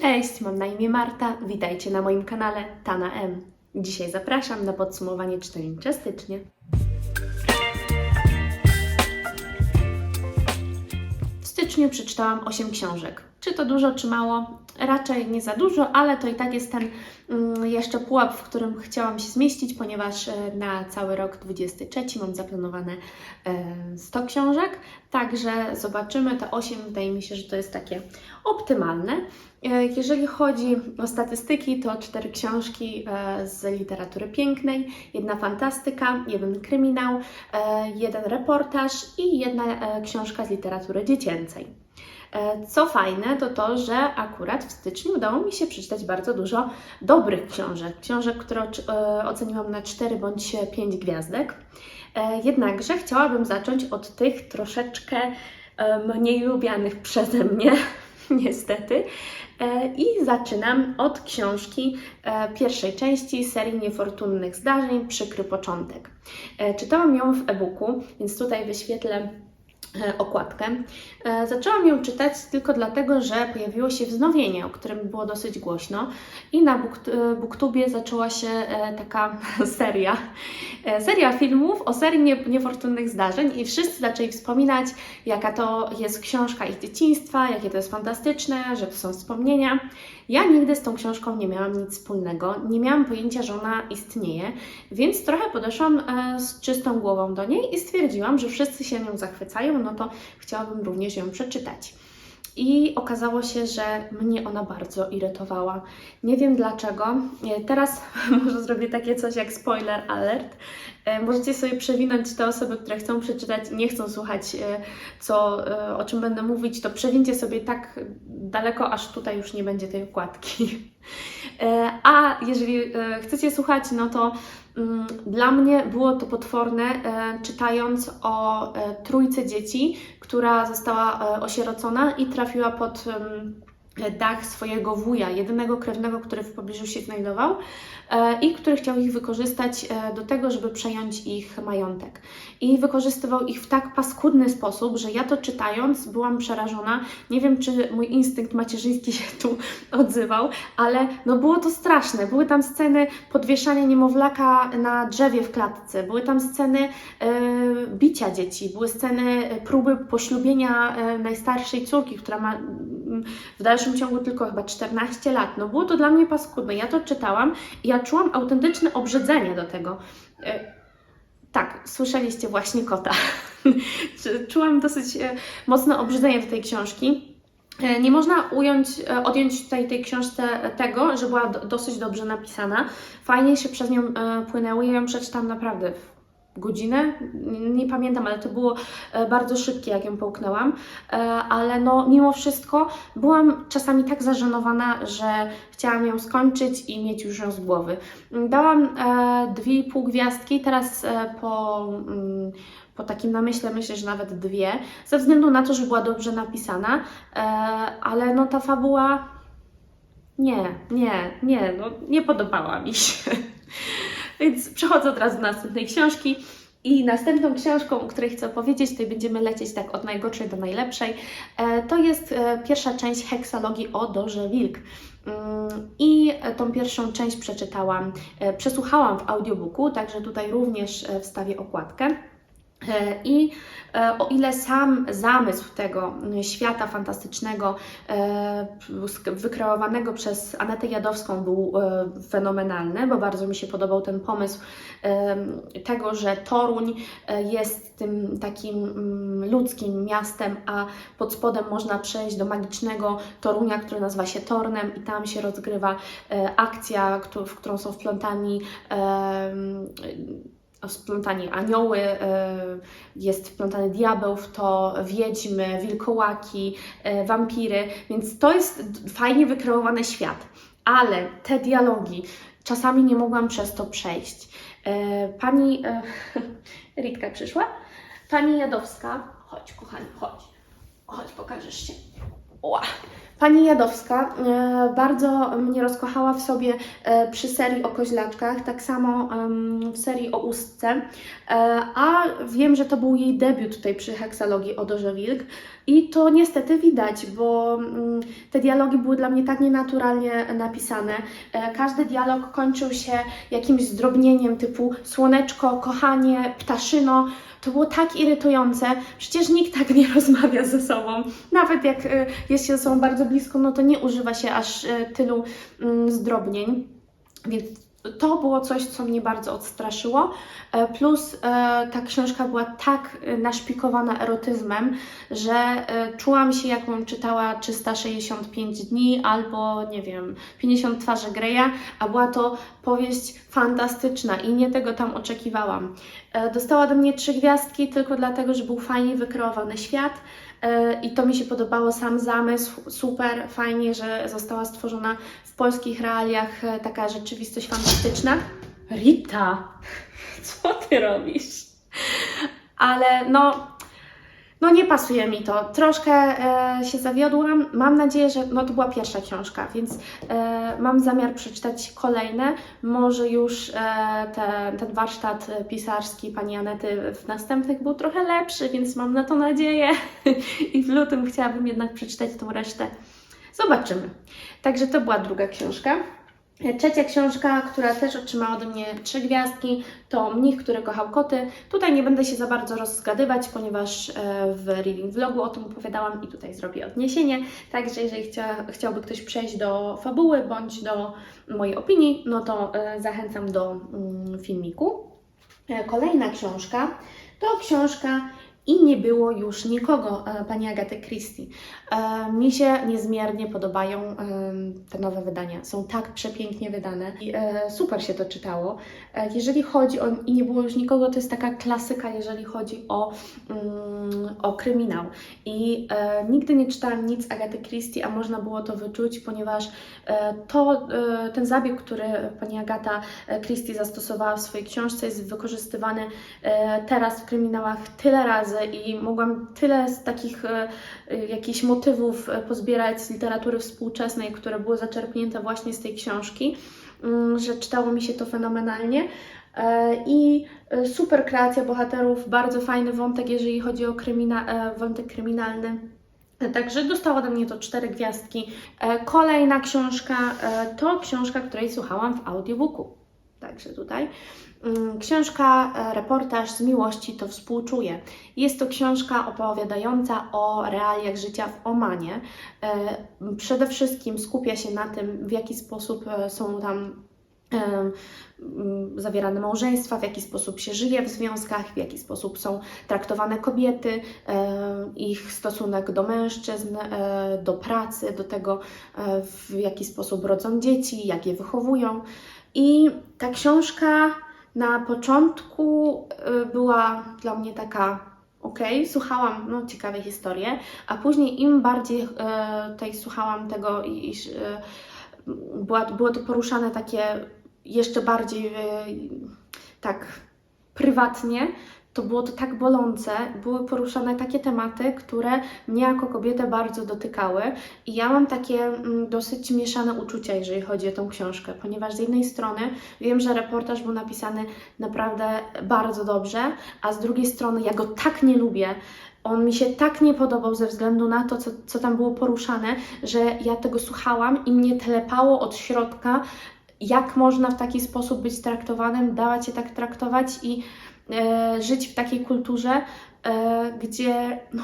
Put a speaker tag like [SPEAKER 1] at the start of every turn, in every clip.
[SPEAKER 1] Cześć, mam na imię Marta. Witajcie na moim kanale Tana M. Dzisiaj zapraszam na podsumowanie czytelnicze stycznia. W styczniu przeczytałam 8 książek. Czy to dużo, czy mało? Raczej nie za dużo, ale to i tak jest ten mm, jeszcze pułap, w którym chciałam się zmieścić, ponieważ e, na cały rok 23 mam zaplanowane e, 100 książek. Także zobaczymy. Te 8 wydaje mi się, że to jest takie optymalne. E, Jeżeli chodzi o statystyki, to cztery książki e, z literatury pięknej, jedna fantastyka, jeden kryminał, e, jeden reportaż i jedna e, książka z literatury dziecięcej. E, Co fajne, to to, że akurat w styczniu udało mi się przeczytać bardzo dużo dobrych książek. Książek, które e, oceniłam na 4 bądź 5 gwiazdek. E, Jednakże chciałabym zacząć od tych troszeczkę mniej lubianych przeze mnie, niestety. I zaczynam od książki pierwszej części serii Niefortunnych Zdarzeń Przykry Początek. Czytałam ją w e-booku, więc tutaj wyświetlę okładkę. E, Zaczęłam ją czytać tylko dlatego, że pojawiło się wznowienie, o którym było dosyć głośno i na e, Booktubie zaczęła się e, taka seria, e, seria filmów o serii nie- niefortunnych zdarzeń i wszyscy zaczęli wspominać, jaka to jest książka ich dzieciństwa, jakie to jest fantastyczne, że to są wspomnienia. Ja nigdy z tą książką nie miałam nic wspólnego, nie miałam pojęcia, że ona istnieje, więc trochę podeszłam e, z czystą głową do niej i stwierdziłam, że wszyscy się nią zachwycają, no to chciałabym również ją przeczytać. I okazało się, że mnie ona bardzo irytowała. Nie wiem dlaczego. E, Teraz może zrobię takie coś jak spoiler alert. E, Możecie sobie przewinąć te osoby, które chcą przeczytać, nie chcą słuchać, e, co, e, o czym będę mówić, to przewincie sobie tak daleko, aż tutaj już nie będzie tej okładki. A jeżeli chcecie słuchać, no to mm, dla mnie było to potworne, czytając o trójce dzieci, która została osierocona i trafiła pod dach swojego wuja, jedynego krewnego, który w pobliżu się znajdował e, i który chciał ich wykorzystać e, do tego, żeby przejąć ich majątek. I wykorzystywał ich w tak paskudny sposób, że ja to czytając byłam przerażona. Nie wiem, czy mój instynkt macierzyński się tu odzywał, ale no było to straszne. Były tam sceny podwieszania niemowlaka na drzewie w klatce, były tam sceny e, bicia dzieci, były sceny próby poślubienia najstarszej córki, która ma mm, w dalszym ciągu tylko chyba 14 lat. No było to dla mnie paskudne. Ja to czytałam i ja czułam autentyczne obrzydzenie do tego. E, tak, słyszeliście właśnie kota. Czułam dosyć e, mocne obrzydzenie do tej książki. E, Nie można ująć, odjąć tutaj tej książce tego, że była do, dosyć dobrze napisana. Fajnie się przez nią płynęło. Ja ją przeczytałam naprawdę w godzinę, nie, pamiętam, ale to było e, bardzo szybkie, jak ją połknęłam. E, ale no, mimo wszystko byłam czasami tak zażenowana, że chciałam ją skończyć i mieć już ją z głowy. Dałam e, dwie pół gwiazdki, teraz po, mm, po takim namyśle myślę, że nawet dwie, ze względu na to, że była dobrze napisana, ale no ta fabuła nie, nie, nie, no nie podobała mi się. Więc przechodzę od razu do następnej książki. I następną książką, o której chcę opowiedzieć, tutaj będziemy lecieć tak od najgorszej do najlepszej, e, to jest e, pierwsza część heksalogii o Dorze Wilk. Mm, I e, tą pierwszą część przeczytałam, przesłuchałam w audiobooku, także tutaj również wstawię okładkę. E, I e, o ile sam zamysł tego świata fantastycznego, e, wykreowanego przez Anetę Jadowską był fenomenalny, bo bardzo mi się podobał ten pomysł tego, że Toruń jest tym takim mm, ludzkim miastem, a pod spodem można przejść do magicznego Torunia, który nazywa się Tornem i tam się rozgrywa akcja, w którą są wplątani splątani anioły, e, jest wplątany diabeł w to, wiedźmy, wilkołaki, e, wampiry, więc to jest fajnie wykreowany świat. Ale te dialogi, czasami nie mogłam przez to przejść. E, Pani Ritka przyszła? Pani Jadowska, chodź kochani, chodź. Chodź, pokażesz się. Ła. Pani Jadowska e, bardzo mnie rozkochała w sobie e, przy serii o koźlaczkach, tak samo w serii o ustce, e, a wiem, że to był jej debiut tutaj przy heksalogii o Dorze Wilk i to niestety widać, bo mm, te dialogi były dla mnie tak nienaturalnie napisane. Każdy dialog kończył się jakimś zdrobnieniem typu słoneczko, kochanie, ptaszyno. To było tak irytujące. Przecież nikt tak nie rozmawia ze sobą. Nawet jak ze sobą bardzo blisko, no to nie używa się aż y, tylu mm, zdrobnień. Więc to było coś, co mnie bardzo odstraszyło. E, Plus e, ta książka była tak e, naszpikowana erotyzmem, że e, czułam się, jakbym czytała 365 dni albo, nie wiem, 50 twarzy Greya, a była to powieść fantastyczna i nie tego tam oczekiwałam. E, Dostała do mnie trzy gwiazdki tylko dlatego, że był fajnie wykreowany świat e, i to mi się podobało, sam zamysł, super, fajnie, że została stworzona w polskich realiach e, taka rzeczywistość fantastyczna. Rita, co ty robisz? Ale no, no nie pasuje mi to. Troszkę e, się zawiodłam. Mam nadzieję, że no to była pierwsza książka, więc e, mam zamiar przeczytać kolejne. Może już e, te, ten warsztat pisarski pani Anety w następnych był trochę lepszy, więc mam na to nadzieję. I w lutym chciałabym jednak przeczytać tą resztę. Zobaczymy. Także to była druga książka. Trzecia książka, która też otrzymała ode mnie trzy gwiazdki, to Mnich, który kochał koty. Tutaj nie będę się za bardzo rozgadywać, ponieważ e, w reading vlogu o tym opowiadałam i tutaj zrobię odniesienie. Także jeżeli chcia, chciałby ktoś przejść do fabuły bądź do mojej opinii, no to e, zachęcam do mm, filmiku. E, Kolejna książka to książka i nie było już nikogo e, pani Agaty Christie. E, Mi się niezmiernie podobają em, te nowe wydania. Są tak przepięknie wydane i e, super się to czytało. E, Jeżeli chodzi o i nie było już nikogo, to jest taka klasyka, jeżeli chodzi o, mm, o kryminał. I e, nigdy nie czytałam nic Agaty Christie, a można było to wyczuć, ponieważ e, to, e, ten zabieg, który pani Agata e, Christie zastosowała w swojej książce, jest wykorzystywany e, teraz w kryminałach tyle razy i mogłam tyle z takich e, jakichś motywów e, pozbierać z literatury współczesnej, które były zaczerpnięte właśnie z tej książki, mm, że czytało mi się to fenomenalnie. E, I super kreacja bohaterów, bardzo fajny wątek, jeżeli chodzi o krymina, wątek kryminalny. Także dostała ode mnie to cztery gwiazdki. Kolejna książka to książka, której słuchałam w audiobooku. Także tutaj. Mm, Książka e, Reportaż z miłości to współczuję. Jest to książka opowiadająca o realiach życia w Omanie. E, Przede wszystkim skupia się na tym, w jaki sposób e, są tam mm, zawierane małżeństwa, w jaki sposób się żyje w związkach, w jaki sposób są traktowane kobiety, ich stosunek do mężczyzn, do pracy, do tego, w jaki sposób rodzą dzieci, jak je wychowują. I ta książka na początku y, była dla mnie taka ok, słuchałam no, ciekawe historie, a później im bardziej y, tutaj słuchałam tego, iż y, była, było to poruszane takie jeszcze bardziej tak prywatnie, to było to tak bolące, były poruszane takie tematy, które mnie jako kobietę bardzo dotykały. I ja mam takie mm, dosyć mieszane uczucia, jeżeli chodzi o tą książkę, ponieważ z jednej strony wiem, że reportaż był napisany naprawdę bardzo dobrze, a z drugiej strony ja go tak nie lubię, on mi się tak nie podobał ze względu na to, co, co tam było poruszane, że ja tego słuchałam i mnie telepało od środka, jak można w taki sposób być traktowanym, dawać się tak traktować i żyć w takiej kulturze, e, gdzie no,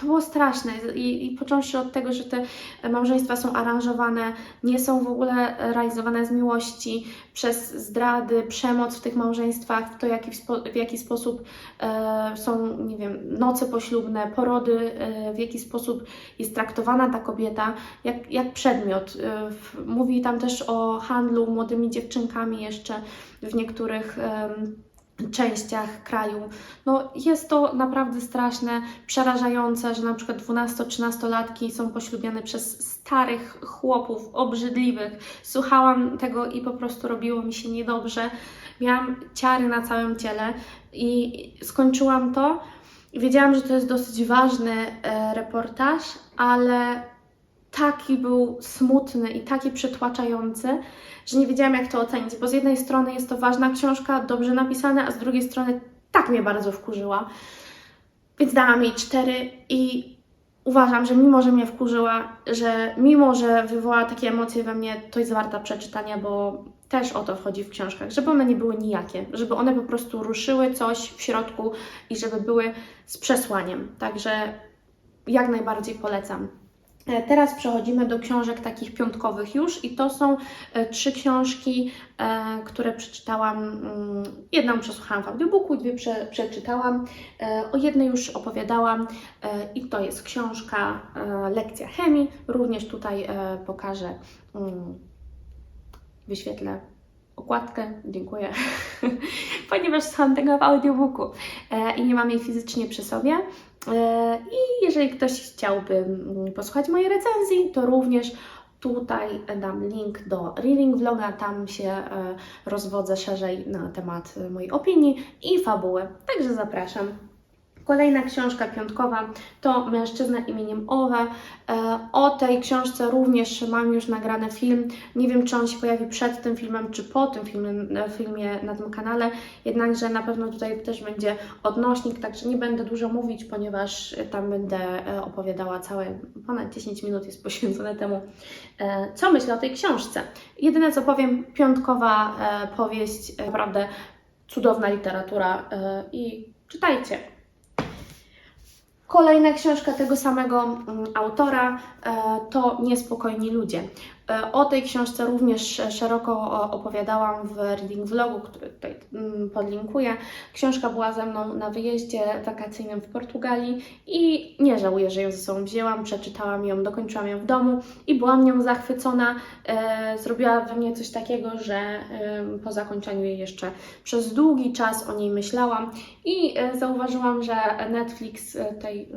[SPEAKER 1] to było straszne. I, I począwszy od tego, że te małżeństwa są aranżowane, nie są w ogóle realizowane z miłości, przez zdrady, przemoc w tych małżeństwach, to, jaki, w jaki sposób e, są, nie wiem, noce poślubne, porody, e, w jaki sposób jest traktowana ta kobieta, jak, jak przedmiot. E, w, mówi tam też o handlu młodymi dziewczynkami jeszcze w niektórych. em, częściach kraju. No jest to naprawdę straszne, przerażające, że na przykład 12-13-latki są poślubiane przez starych chłopów, obrzydliwych. Słuchałam tego i po prostu robiło mi się niedobrze. Miałam ciary na całym ciele i skończyłam to. Wiedziałam, że to jest dosyć ważny e, reportaż, ale taki był smutny i taki przytłaczający, że nie wiedziałam, jak to ocenić, bo z jednej strony jest to ważna książka, dobrze napisana, a z drugiej strony tak mnie bardzo wkurzyła. Więc dałam jej cztery i uważam, że mimo, że mnie wkurzyła, że mimo, że wywołała takie emocje we mnie, to jest warta przeczytania, bo też o to wchodzi w książkach, żeby one nie były nijakie, żeby one po prostu ruszyły coś w środku i żeby były z przesłaniem. Także jak najbardziej polecam. E, Teraz przechodzimy do książek takich piątkowych już i to są e, trzy książki, e, które przeczytałam. mm, Jedną przesłuchałam w audiobooku, dwie prze, przeczytałam. O jednej już opowiadałam i to jest książka Lekcja chemii. Również tutaj pokażę, mm, wyświetlę okładkę, dziękuję, ponieważ słucham tego w audiobooku e, i nie mam jej fizycznie przy sobie. E, I jeżeli ktoś chciałby mm, posłuchać mojej recenzji, to również tutaj dam link do Reading Vloga, tam się e, rozwodzę szerzej na temat mojej opinii i fabuły, także zapraszam. Kolejna książka piątkowa to Mężczyzna imieniem Owe. E, O tej książce również mam już nagrany film. Nie wiem, czy on się pojawi przed tym filmem, czy po tym filmie, filmie na tym kanale. Jednakże na pewno tutaj też będzie odnośnik, także nie będę dużo mówić, ponieważ tam będę e, opowiadała całe ponad 10 minut jest poświęcone temu, e, co myślę o tej książce. Jedyne co powiem, piątkowa e, powieść, e, naprawdę cudowna literatura e, i czytajcie. Kolejna książka tego samego mm, autora e, to Niespokojni ludzie. E, O tej książce również szeroko opowiadałam w reading vlogu, który tutaj mm, podlinkuję. Książka była ze mną na wyjeździe wakacyjnym w Portugalii i nie żałuję, że ją ze sobą wzięłam, przeczytałam ją, dokończyłam ją w domu i byłam nią zachwycona. E, Zrobiła we mnie coś takiego, że po zakończeniu jej jeszcze przez długi czas o niej myślałam i e, zauważyłam, że Netflix tej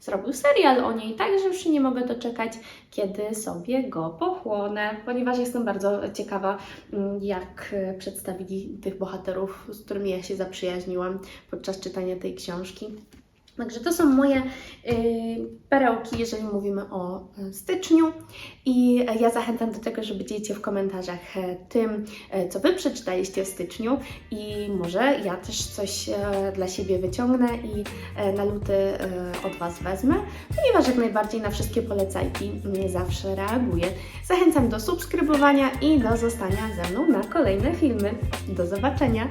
[SPEAKER 1] zrobił serial o niej, także już nie mogę doczekać, kiedy sobie go pochłonę, ponieważ jestem bardzo ciekawa, mm, jak e, przedstawili tych bohaterów, z którymi ja się zaprzyjaźniłam podczas czytania tej książki. Także to są moje y, perełki, jeżeli mówimy o y, styczniu. I e, ja zachęcam do tego, żeby dzielić w komentarzach e, tym, e, co Wy przeczytaliście w styczniu i może ja też coś dla siebie wyciągnę i na luty od Was wezmę, ponieważ jak najbardziej na wszystkie polecajki nie zawsze reaguję. Zachęcam do subskrybowania i do zostania ze mną na kolejne filmy. Do zobaczenia!